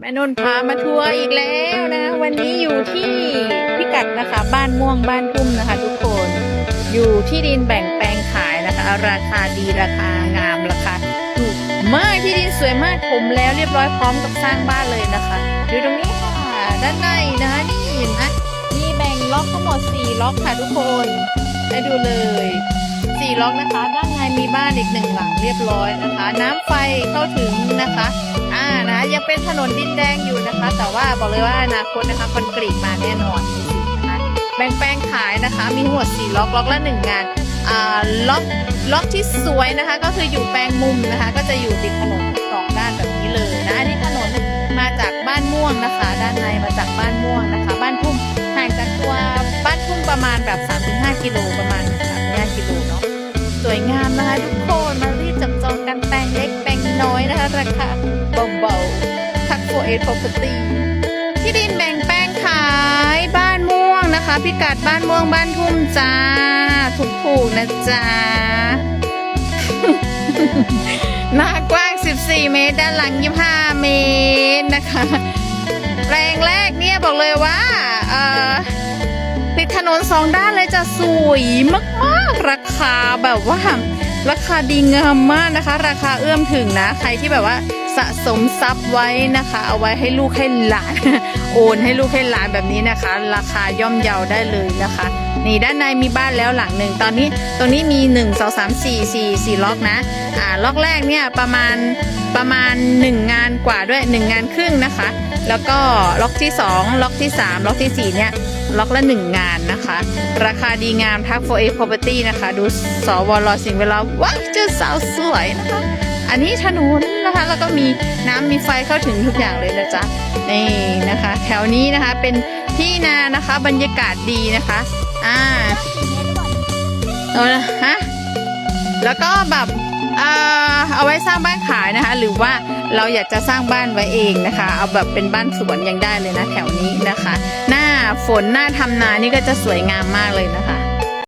แม่นนท์พามาทัวร์อีกแล้วนะ วันนี้อยู่ที่พิกัดนะคะ บ้านม่วงบ้านทุ่มนะคะ ทุกคนอยู่ที่ดินแบ่งแปลงขายนะคะ ราคาดีราคางามราคาถูกมากที่ดินสวยมากผมแล้วเรียบร้อยพร้อมกับสร้างบ้านเลยนะคะดูตรงนี้ค่ะด้านในนะคะนี่เห็นไหมนี่แบ่งล็อกทั้งหมด4ล็อกค่ะทุกคนได้ดูเลย สี่ล็อกนะคะด้านในมีบ้านอีกหนึ่งหลังเรียบร้อยนะคะ น้ำไฟเข้าถึงนะคะอ่านะยังเป็นถนนดินแดงอยู่นะคะ แต่ว่าบอกเลยว่าอนาคตนะคะคอนกรีตมาแน่นอนนะคะแบ่งแปลงขายนะคะ มีทั้งหมด4ล็อกล็อกละหนึ่งงานอ่าล็อกล็อกที่สวยนะคะ ก็คืออยู่แปลงมุมนะคะ ก็จะอยู่ติดถนนสองด้านแบบนี้เลยนะอันนี้ถนนมาจากบ้านม่วงนะคะ ด้านในมาจากบ้านม่วงนะคะ บ้านทุ่มห่างจากตัวบ้านทุ่มประมาณแบบ 3-5 กิโลประมาณ ราคาเบาๆทักโฟเอท property ที่ดินแบ่งแปลงขายบ้านม่วงนะคะ พิกัดบ้านม่วงบ้านทุ่มจ้า ถูกๆนะจ๊ะหน้ากว้าง 14 เมตร ด้านหลัง 25 เมตรนะคะ แปลงแรกเนี่ยบอกเลยว่าเอ่อติดถนนสองด้านเลยจะสวยมาก ๆ ราคาแบบว่า ราคาดีงามมากนะคะ ราคาเอื้อมถึงนะ ใครที่แบบว่าสะสมทรัพย์ไว้นะคะ เอาไว้ให้ลูกให้หลาน โอนให้ลูกให้หลานแบบนี้นะคะ ราคาย่อมเยาได้เลยนะคะ นี่ด้านในมีบ้านแล้วหลังหนึ่งตอนนี้ตรงนี้มี 1 2 3 4 4 4ล็อกนะอ่าล็อกแรกเนี่ยประมาณประมาณ 1 งานกว่าด้วย 1 งานครึ่งนะคะ แล้วก็ล็อกที่ 2 ล็อกที่ 3 ล็อกทีสี่4เนี่ย ล็อกละ 1 งานนะคะ ราคาดีงามทัก 4A property นะคะ ดูสวรอสิ่งเวลาว้าวเจอสาวสวยนะคะ อันนี้ถนนนะคะ แล้วก็มีน้ำมีไฟเข้าถึงทุกอย่างเลยนะจ๊ะ นี่นะคะ แถวนี้นะคะเป็นที่นานะคะ บรรยากาศดีนะคะ อ่าเอาละฮะแล้วก็แบบ เอาไว้สร้างบ้านขายนะคะ หรือว่าเราอยากจะสร้างบ้านไว้เองนะคะ เอาแบบเป็นบ้านสวนยังได้เลยนะแถวนี้นะคะ หน้าฝนหน้าทำนานี่ก็จะสวยงามมากเลยนะคะ